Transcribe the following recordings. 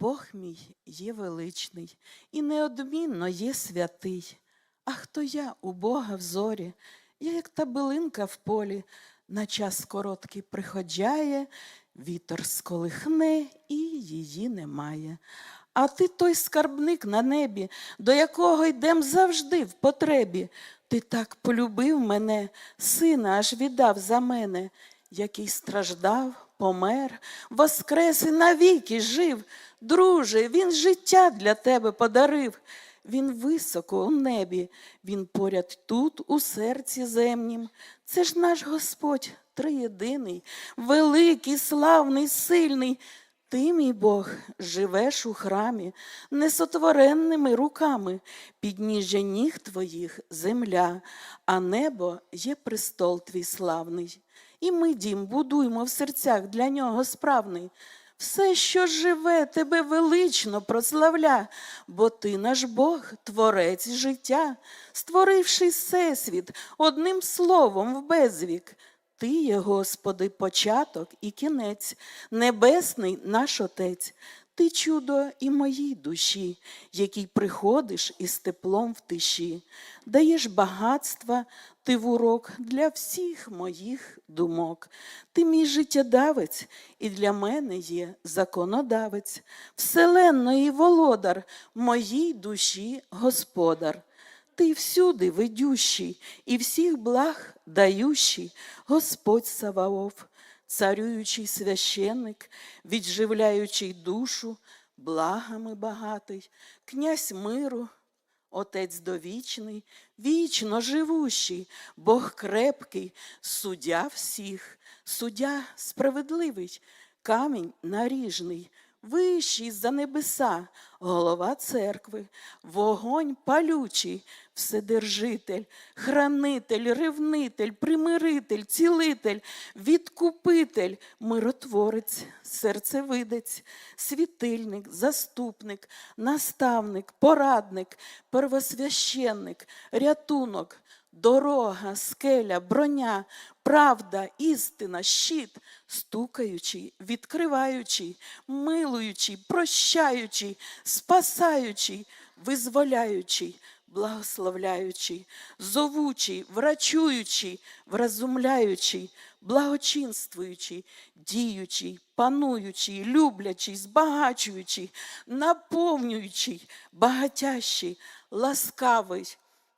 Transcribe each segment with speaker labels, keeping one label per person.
Speaker 1: Бог мій є величний і неодмінно є святий. А хто я у Бога в зорі, я, як та билинка в полі, на час короткий приходжає, вітер сколихне і її немає. А ти той скарбник на небі, до якого йдем завжди в потребі. Ти так полюбив мене, сина аж віддав за мене, який страждав, помер, воскрес і навіки жив. Друже, він життя для тебе подарив. Він високо у небі, він поряд тут, у серці земнім. Це ж наш Господь триєдиний, великий, славний, сильний. Ти, мій Бог, живеш у храмі, несотворенними руками, підніжжя ніг твоїх земля, а небо є престол твій славний. І ми, дім, будуємо в серцях для нього справний. Все, що живе, тебе велично прославля, бо ти наш Бог, творець життя, створивши всесвіт одним словом в безвік. Ти є, Господи, початок і кінець, небесний наш Отець. Ти чудо і моїй душі, який приходиш із теплом в тиші, даєш багатства, ти в урок для всіх моїх думок. Ти мій життєдавець, і для мене є законодавець, вселенної володар, моїй душі господар. Ти всюди ведющий і всіх благ дающий, Господь Саваоф, царюючий священник, відживляючий душу, благами багатий, князь миру, Отець довічний, вічно живущий, Бог крепкий, суддя всіх, суддя справедливий, камінь наріжний, вищий за небеса, голова церкви, вогонь палючий, вседержитель, хранитель, ревнитель, примиритель, цілитель, відкупитель, миротворець, серцевидець, світильник, заступник, наставник, порадник, первосвященник, рятунок. Дорога, скеля, броня, правда, істина, щит, стукаючий, відкриваючий, милуючий, прощаючий, спасаючий, визволяючий, благословляючий, зовучий, врачуючий, вразумляючий, благочинствуючий, діючий, пануючий, люблячий, збагачуючий, наповнюючий, багатящий, ласкавий,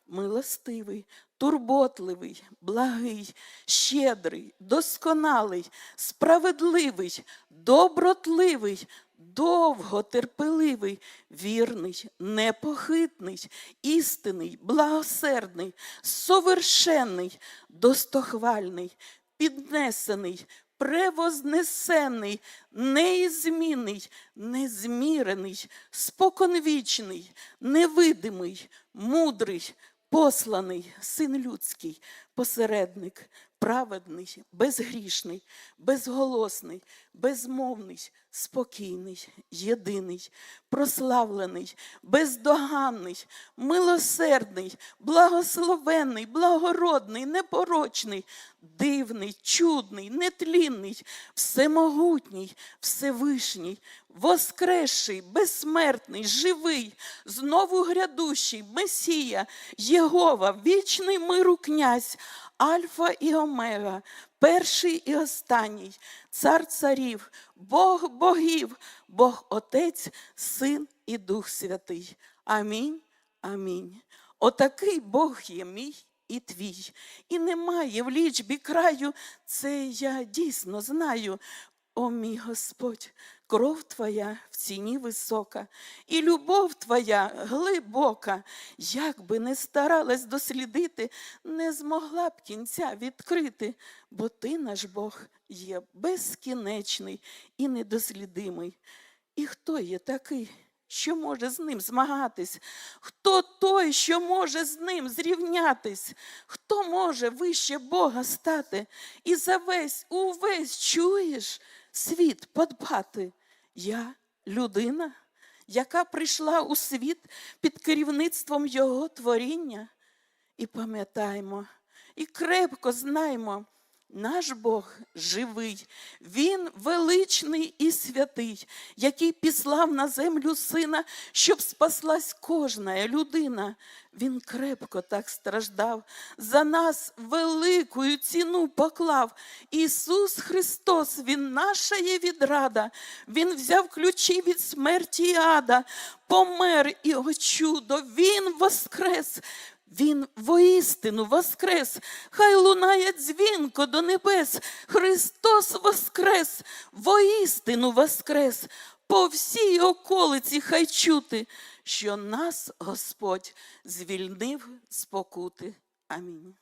Speaker 1: милостивий, турботливий, благий, щедрий, досконалий, справедливий, добротливий, довготерпеливий, вірний, непохитний, істинний, благосердний, совершенний, достохвальний, піднесений, превознесений, неізмінний, незмірений, споконвічний, невидимий, мудрий, посланий, син людський, посередник, праведний, безгрішний, безголосний, безмовний, спокійний, єдиний, прославлений, бездоганний, милосердний, благословенний, благородний, непорочний, дивний, чудний, нетлінний, всемогутній, всевишній, воскресший, безсмертний, живий, знову грядущий, Месія, Єгова, вічний миру князь, Альфа і Омега, перший і останній, цар царів, Бог богів, Бог Отець, Син і Дух Святий. Амінь. Амінь. Отакий Бог є мій і твій. І немає в лічбі краю, це я дійсно знаю. О мій Господь, кров Твоя в ціні висока, і любов Твоя глибока, як би не старалась дослідити, не змогла б кінця відкрити, бо Ти, наш Бог, є безкінечний і недослідимий. І хто є такий, що може з ним змагатись? Хто той, що може з ним зрівнятись? Хто може вище Бога стати і за весь увесь чуєш світ подбати? Я людина, яка прийшла у світ під керівництвом Його творіння. І пам'ятаймо, і крепко знаймо, Наш Бог живий, Він величний і святий, який післав на землю сина, щоб спаслась кожна людина. Він крепко так страждав, за нас великою ціну поклав. Ісус Христос, Він наша є відрада, Він взяв ключі від смерті і ада, помер і о чудо, Він воскрес. Він воістину воскрес, хай лунає дзвінко до небес. Христос воскрес, воістину воскрес. По всій околиці хай чути, що нас Господь звільнив з покути. Амінь.